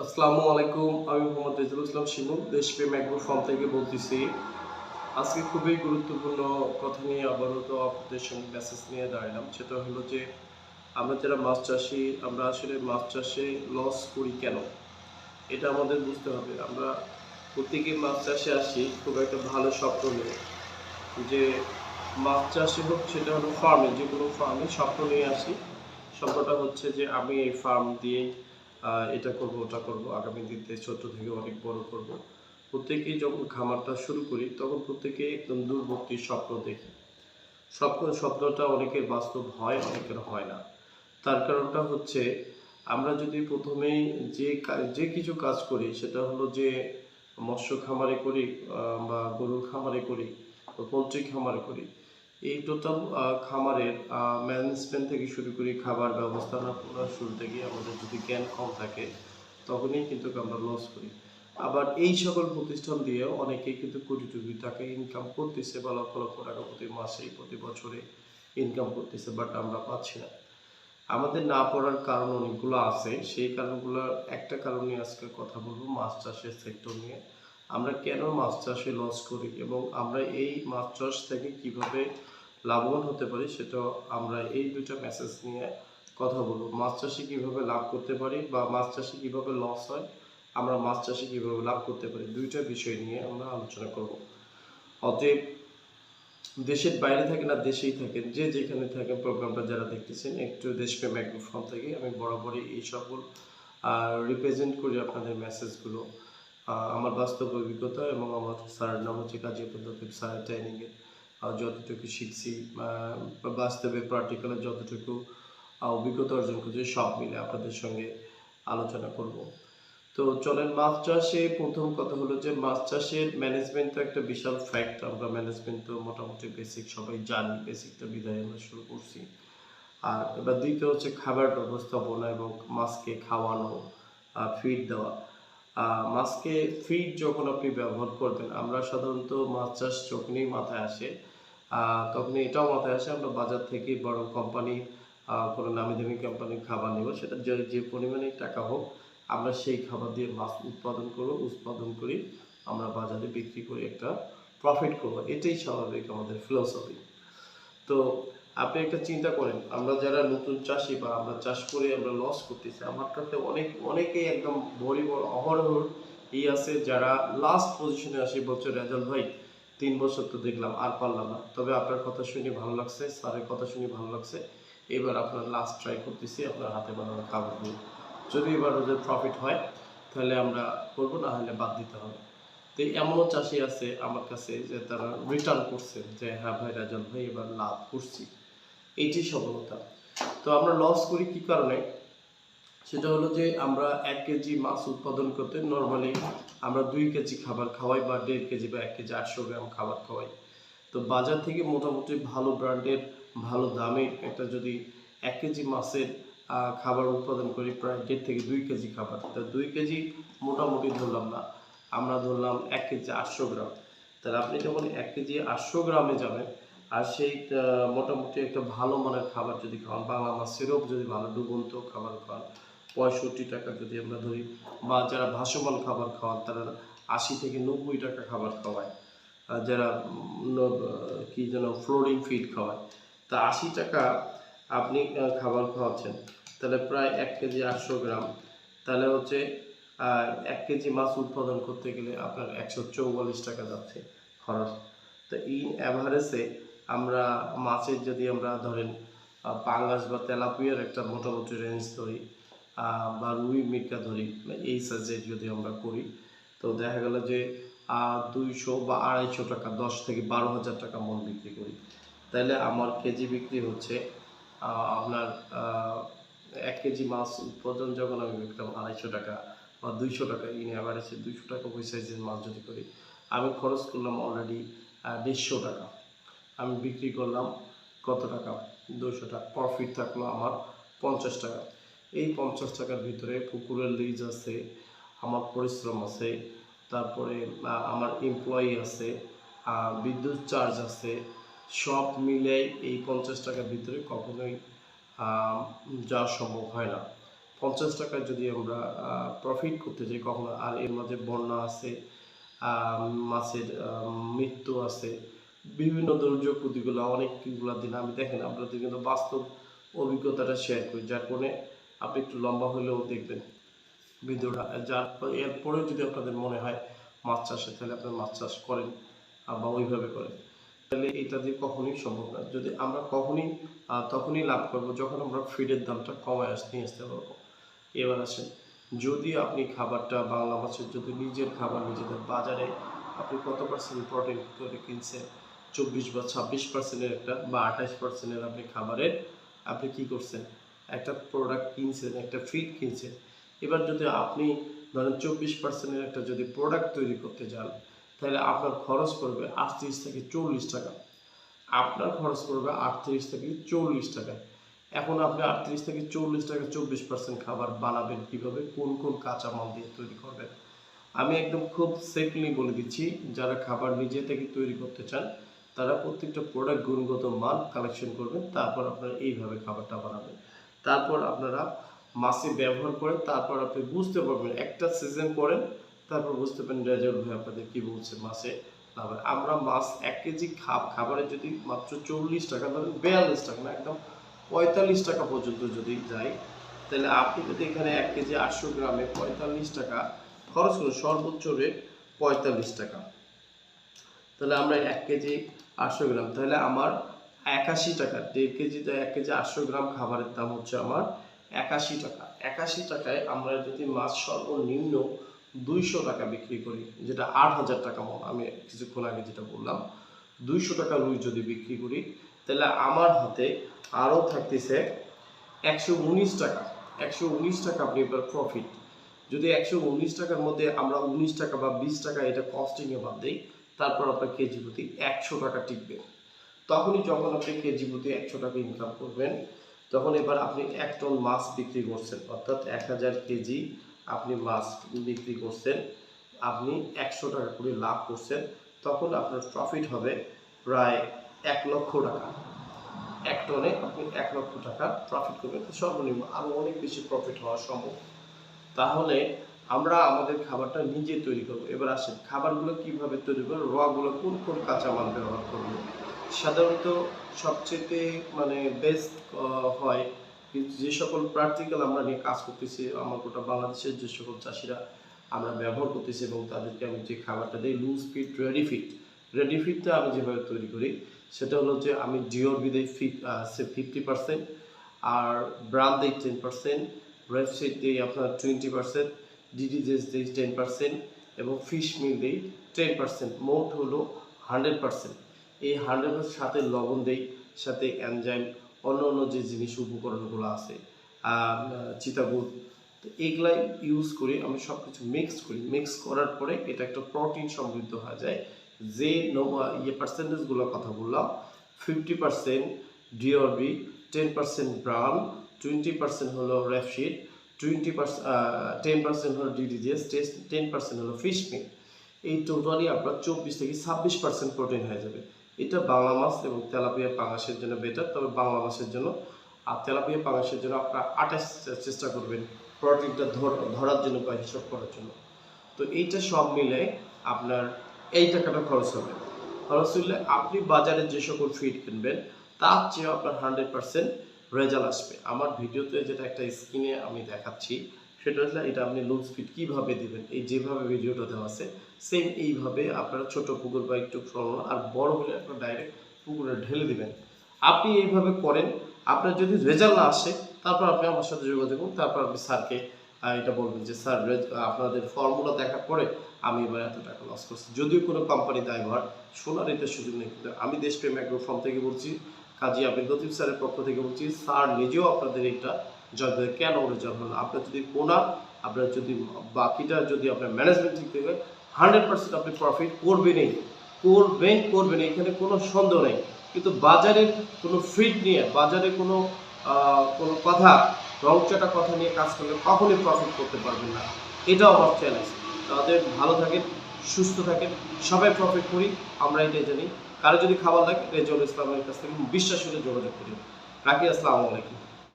আসসালামু আলাইকুম, আমি মোহাম্মদ রেজুল ইসলাম শিমু দেশপ্রেম অ্যাগ্রো ফার্ম থেকে বলতেছি। আজকে খুবই গুরুত্বপূর্ণ কথা নিয়ে আবারও তো আপনাদের সঙ্গে মেসেজ নিয়ে দাঁড়ালাম সেটা হলো যে, আমরা যারা মাছ চাষি, আমরা আসলে মাছ চাষে লস করি কেন? এটা আমাদের বুঝতে হবে। আমরা প্রত্যেকে মাছ চাষে আসি, খুব একটা ভালো স্বপ্ন নিয়ে যে মাছ চাষে হোক, সেটা হলো ফার্মে যে কোনো ফার্মে স্বপ্ন নিয়ে আসি। স্বপ্নটা হচ্ছে যে, আমি এই ফার্ম দিয়ে এটা করব, ওটা করব, আগামী দিনে ছোট থেকে অনেক বড় করব। প্রত্যেকেই যখন খামারটা শুরু করি, তখন প্রত্যেকে একদম দূরবর্তী স্বপ্ন দেখি। স্বপ্ন, স্বপ্নটা অনেকের বাস্তব হয়, অনেকের হয় না। তার কারণটা হচ্ছে, আমরা যদি প্রথমেই যে যে কিছু কাজ করি, সেটা হলো যে মৎস্য খামারে করি বা গরুর খামারে করি পোলট্রি খামারে করি এই টোটাল খামারের ম্যানেজমেন্ট থেকে শুরু করি খাবার ব্যবস্থাপনা শুরু থেকে আমাদের যদি জ্ঞান কম থাকে, তখনই কিন্তু আমরা লস করি। আবার এই সকল প্রতিষ্ঠান দিয়ে অনেকেই কিন্তু কোটি কোটি টাকা ইনকাম করতেছে বা লক্ষ লক্ষ টাকা প্রতি মাসে প্রতি বছরে ইনকাম করতেছে বাট আমরা পাচ্ছি না। আমাদের না পড়ার কারণ অনেকগুলো আছে, সেই কারণগুলোর একটা কারণে আজকে কথা বলব, মাছ চাষের সেক্টর নিয়ে। আমরা কেন মাছ চাষে লস করি এবং আমরা এই মাছ চাষ থেকে কীভাবে লাভবান হতে পারি সেটা আমরা এই দুটো মেসেজ নিয়ে কথা বলব। মাছ চাষে কীভাবে লাভ করতে পারি বা মাছ চাষে কীভাবে লস হয়, আমরা মাছ চাষে কীভাবে লাভ করতে পারি, দুইটা বিষয় নিয়ে আমরা আলোচনা করব। অতএব দেশের বাইরে থাকেন আর দেশেই থাকেন যে যেখানে থাকেন প্রোগ্রামটা যারা দেখতেছেন, একটু দেশপ্রেম অ্যাগ্রোফর্ম থেকে আমি বরাবরই এই সকল রিপ্রেজেন্ট করি আপনাদের মেসেজগুলো আমার বাস্তব অভিজ্ঞতা এবং আমার স্যারের নাম হচ্ছে কাজী পদ্ধতি স্যার ট্রেনিংয়ে যতটুকু শিখছি বাস্তবে প্র্যাকটিক্যালে যতটুকু অভিজ্ঞতা অর্জন করছি, সব মিলে আপনাদের সঙ্গে আলোচনা করব। তো চলেন মাছ চাষে প্রথম কথা হলো যে মাছ চাষের ম্যানেজমেন্ট তো একটা বিশাল ফ্যাক্ট আমরা ম্যানেজমেন্ট তো মোটামুটি বেসিক সবাই জানি বেসিকটা বিদায় আমরা শুরু করছি। আর এবার দ্বিতীয় হচ্ছে খাবার ব্যবস্থাপনা এবং মাছকে খাওয়ানো ফিড দেওয়া। মাছকে ফিড যখন আপনি ব্যবহার করবেন, আমরা সাধারণত মাছ চাষ যখনই মাথায় আসে তখন এটাও মাথায় আসে, আমরা বাজার থেকে বড় কোম্পানি কোনো নামি দামি কোম্পানির খাবার নেব। সেটা যে যে পরিমাণে টাকা হোক, আমরা সেই খাবার দিয়ে মাছ উৎপাদন করব, উৎপাদন করি, আমরা বাজারে বিক্রি করে একটা প্রফিট করব। এটাই স্বাভাবিক আমাদের ফিলোসফি তো আপনি একটা চিন্তা করেন, আমরা যারা নতুন চাষি বা আমরা চাষ করে আমরা লস করতেছি, আমার কাছে অনেক, অনেকেই একদম ভরি বড় অহরহর ই আছে যারা লাস্ট পজিশনে আসে বলছে রেজাল্ট ভাই তিন বছর তো দেখলাম, আর পারলাম না। তবে আপনার কথা শুনে ভালো লাগছে, স্যারের কথা শুনে ভালো লাগছে। এবার আপনার লাস্ট ট্রাই করতেছি, আপনার হাতে বানানো খাবার দিয়ে। যদি এবার ওদের প্রফিট হয়, তাহলে আমরা করব, না হলে বাদ দিতে হবে। তো এমনও চাষি আছে আমার কাছে যে তারা রিটার্ন করছে, যে হ্যাঁ ভাই রাজন ভাই, এবার লাভ করছি। এইটি সফলতা। তো আমরা লস করি কি কারণে? সেটা হলো যে আমরা এক কেজি মাছ উৎপাদন করতে নর্মালি আমরা দুই কেজি খাবার খাওয়াই বা দেড় কেজি বা এক কেজি আটশো গ্রাম খাবার খাওয়াই। তো বাজার থেকে মোটামুটি ভালো ব্র্যান্ডের, ভালো দামে একটা যদি এক কেজি মাছের খাবার উৎপাদন করি প্রায় দেড় থেকে দুই কেজি খাবার। তা দুই কেজি মোটামুটি ধরলাম না, আমরা ধরলাম এক কেজি আটশো গ্রাম। তাহলে আপনি যখন এক কেজি আটশো গ্রামে যাবেন, আর সেই মোটামুটি একটা ভালো মানের খাবার যদি খাওয়ান, বাংলা মাছ সিরপ যদি ভালো ডুবন্ত খাবার খাওয়ান পঁয়ষট্টি টাকা যদি আমরা ধরি, বা যারা ভাসমান খাবার খাওয়ান, তারা আশি থেকে নব্বই টাকা খাবার খাওয়ায়। যারা কি যেন ফ্লোরিং ফিড খাওয়ায়। তা আশি টাকা আপনি খাবার খাওয়াচ্ছেন। তাহলে প্রায় এক কেজি আটশো গ্রাম। তাহলে হচ্ছে এক কেজি মাছ উৎপাদন করতে গেলে আপনার একশো চৌবাল্লিশ টাকা যাচ্ছে খরচ। তো ইন অ্যাভারেজে আমরা মাছের যদি আমরা ধরেন পাঙ্গাস বা তেলাপিয়ার একটা মোটামুটি রেঞ্জ ধরি বা রুই মির্কা ধরি মানে এই সাইজের যদি আমরা করি, তো দেখা গেল যে দুইশো বা আড়াইশো টাকা, দশ থেকে বারো হাজার টাকা মন বিক্রি করি। তাহলে আমার কেজি বিক্রি হচ্ছে আপনার এক কেজি মাছ উৎপাদন যখন আমি বিকলাম আড়াইশো টাকা বা দুইশো টাকা ইন অ্যাভারেজে দুইশো টাকা ওই সাইজের মাছ যদি করি, আমি খরচ করলাম অলরেডি দেড়শো টাকা। আমি বিক্রি করলাম কত টাকা? দুশো টাকা। প্রফিট থাকল আমার পঞ্চাশ টাকা। এই পঞ্চাশ টাকার ভিতরে পুকুরের লিজ আছে, আমার পরিশ্রম আছে, তারপরে আমার এমপ্লয়ি আছে বিদ্যুৎ চার্জ আছে, সব মিলে এই পঞ্চাশ টাকার ভিতরে কখনোই যাওয়া সম্ভব হয় না। পঞ্চাশ টাকায় যদি আমরা প্রফিট করতে যাই, কখনো আর এর মাঝে বন্যা আছে মাছের মৃত্যু আছে, বিভিন্ন দুর্যোগ প্রতিগুলো অনেকগুলো দিন আমি দেখেন, আপনাদের কিন্তু বাস্তব অভিজ্ঞতাটা শেয়ার করি, যার কারণে আপনি একটু লম্বা হলেও দেখবেন ভিডিওটা। যার পর- এরপরেও যদি আপনাদের মনে হয় মাছ চাষে, তাহলে আপনার মাছ চাষ করেন বা ওইভাবে করেন। তাহলে এটা দিয়ে কখনোই সম্ভব না। যদি আমরা কখনই তখনই লাভ করব যখন আমরা ফিডের দামটা কমায় আস, নিয়ে আসতে পারব। এবার আসেন, যদি আপনি খাবারটা, বাংলা মাছের যদি নিজের খাবার নিজেদের বাজারে আপনি কত পার্সেন্ট প্রোটিন করে কিনছেন? চব্বিশ বা ছাব্বিশ পার্সেন্টের একটা বা আঠাশ পার্সেন্টের আপনি খাবারের, আপনি কি করছেন? একটা প্রোডাক্ট কিনছেন, একটা ফিড কিনছেন। এবার যদি আপনি ধরেন চব্বিশ পার্সেন্টের একটা যদি প্রোডাক্ট তৈরি করতে যান, তাহলে আপনার খরচ পড়বে আটত্রিশ থেকে চল্লিশ টাকা। আপনার খরচ পড়বে আটত্রিশ থেকে চল্লিশ টাকা। এখন আপনি আটত্রিশ থেকে চল্লিশ টাকা চব্বিশ পার্সেন্ট খাবার বানাবেন কীভাবে? কোন কোন কাঁচামাল দিয়ে তৈরি করবেন? আমি একদম খুব সেফলি বলে দিচ্ছি, যারা খাবার নিজে থেকে তৈরি করতে চান, তারা প্রত্যেকটা প্রোডাক্ট গুণগত মান কালেকশন করবেন, তারপর আপনারা এইভাবে খাবারটা বানাবেন। তারপর আপনারা মাছে ব্যবহার করেন, তারপর আপনি বুঝতে পারবেন, একটা সিজন করেন, তারপর বুঝতে পারেন রেজাল্ট ভাই আপনাদের কি বলছে মাসে হয়। আমরা মাছ এক কেজি খাবারে যদি মাত্র চল্লিশ টাকা ধরেন, বিয়াল্লিশ টাকা না, একদম পঁয়তাল্লিশ টাকা পর্যন্ত যদি যাই, তাহলে আপনি যদি এখানে এক কেজি আটশো গ্রামে পঁয়তাল্লিশ টাকা খরচ করুন, সর্বোচ্চ রেট পঁয়তাল্লিশ টাকা তাহলে আমরা এক কেজি আটশো গ্রাম, তাহলে আমার একাশি টাকা, দেড় কেজিতে এক কেজি আটশো গ্রাম খাবারের দাম হচ্ছে আমার একাশি টাকা। একাশি টাকায় আমরা যদি মাছ সর্বনিম্ন দুইশো টাকা বিক্রি করি, যেটা আট হাজার টাকা মন, আমি কিছুক্ষণ আগে যেটা বললাম, দুইশো টাকা রুই যদি বিক্রি করি, তাহলে আমার হাতে আরও থাকতেছে একশো উনিশ টাকা। একশো উনিশ টাকা আপনি এবার প্রফিট যদি একশো উনিশ টাকার মধ্যে আমরা উনিশ টাকা বা বিশ টাকা এটা কস্টিংয়ে বাদ দিই, তারপর আপনার কেজি প্রতি একশো টাকা টিকবে। তখনই যখন আপনি কেজি প্রতি একশো টাকা ইনকাম করবেন, তখন এবার আপনি এক টন মাছ বিক্রি করছেন। অর্থাৎ এক হাজার কেজি আপনি মাছ বিক্রি করছেন, আপনি একশো টাকা করে লাভ করছেন, তখন আপনার প্রফিট হবে প্রায় এক লক্ষ টাকা। এক টনে আপনি এক লক্ষ টাকা প্রফিট করবেন সর্বনিম্ন আরও অনেক বেশি প্রফিট হওয়া সম্ভব। তাহলে আমরা আমাদের খাবারটা নিজে তৈরি করব। এবার আসেন, খাবারগুলো কীভাবে তৈরি করব? রগুলো কোন কোন কাঁচামাল ব্যবহার করব? সাধারণত সবচেয়ে মানে বেস্ট হয়। যে সকল প্র্যাকটিক্যাল আমরা নিয়ে কাজ করতেছি, আমার গোটা বাংলাদেশের যে সকল চাষিরা আমরা ব্যবহার করতেছি এবং তাদেরকে আমি যে খাবারটা দিই loose fit ready fit ready ফিটটা আমি যেভাবে তৈরি করি, সেটা হলো যে আমি ডিওর দিই ফিট ফিফটি পার্সেন্ট আর ব্রান দিই টেন পার্সেন্ট রেপসিড দিই আপনার টোয়েন্টি পার্সেন্ট ডিডিজেস দিই টেন পার্সেন্ট এবং ফিশ মিল দিই টেন পার্সেন্ট মোট হলো হান্ড্রেড পার্সেন্ট এই হান্ড্রেড সাথে লবণ দেই, সাথে এনজাইম, অন্য অন্য যে জিনিস উপকরণগুলো আছে চিতাগুড়, তো এইগুলাই ইউজ করি, আমি সব কিছু মিক্স করি। মিক্স করার পরে এটা একটা প্রোটিন সমৃদ্ধ হয়ে যায়, যে ইয়ে পার্সেন্টেজগুলোর কথা বললাম fifty percent DORB ten percent bran twenty percent হলো rapeseed twenty percent ten percent হলো ডিডিজিএস টেন পার্সেন্ট হলো ফিশ মিল এই টোটালি আপনার চব্বিশ থেকে ছাব্বিশ পার্সেন্ট প্রোটিন হয়ে যাবে। এটা বাংলা মাছ এবং তেলাপিয়া পাঙাশের জন্য বেটার তবে বাংলা মাছের জন্য আর তেলাপিয়া পাঙাশের জন্য আপনার আঠাশ চেষ্টা করবেন প্রোটিনটা ধরার জন্য বা হিসাব করার জন্য। তো এইটা সব মিলে আপনার এই টাকাটা খরচ হবে। খরচ হলে আপনি বাজারে যে সকল ফিড কিনবেন, তার চেয়ে আপনার হান্ড্রেড পার্সেন্ট রেজাল্ট আসবে। আমার ভিডিওতে যেটা একটা স্ক্রিনে আমি দেখাচ্ছি সেটা হচ্ছে, এটা আপনি লুজ ফিট কীভাবে দিবেন? এই যেভাবে ভিডিওটা দেওয়া আছে সেম এইভাবে আপনারা ছোট পুকুর বা একটু ফ্রন আর বড় হলে আপনার ডাইরেক্ট পুকুরে ঢেলে দিবেন। আপনি এইভাবে করেন, আপনার যদি রেজাল্ট না আসে, তারপর আপনি আমার সাথে যোগাযোগ করুন, তারপর আপনি স্যারকে এটা বলবেন যে, স্যার আপনাদের ফর্মুলা দেখার পরে আমি এবার এত টাকা লস করছি। যদিও কোনো কোম্পানি দায়ভার শোনার এটা সুযোগ নেই, কিন্তু আমি দেশপ্রেম অ্যাগ্রো ফার্ম থেকে বলছি, কাজী আবিদ লতিফ স্যারের পক্ষ থেকে বলছি, স্যার, নিজেও আপনাদের এটা জয় দেয়। কেন রেজাল্ট হলো? না? আপনার যদি কোনা, আপনার যদি বাকিটা যদি আপনার ম্যানেজমেন্ট ঠিক থাকে হান্ড্রেড পার্সেন্ট আপনি প্রফিট করবেনই করবেন করবেন এখানে কোনো সন্দেহ নেই। কিন্তু বাজারের কোনো ফিট নিয়ে, বাজারে কোনো কোনো কথা, রংচাটা কথা নিয়ে কাজ করলে কখনই প্রফিট করতে পারবেন না। এটাও আমার চ্যালেঞ্জ তাদের ভালো থাকেন, সুস্থ থাকেন, সবাই প্রফিট করি আমরা এটাই জানি। কারও যদি খাবার লাগে রেজল ইসলামের কাছ থেকে বিশ্বাস হলে যোগাযোগ করি। রাখি, আসসালামু আলাইকুম।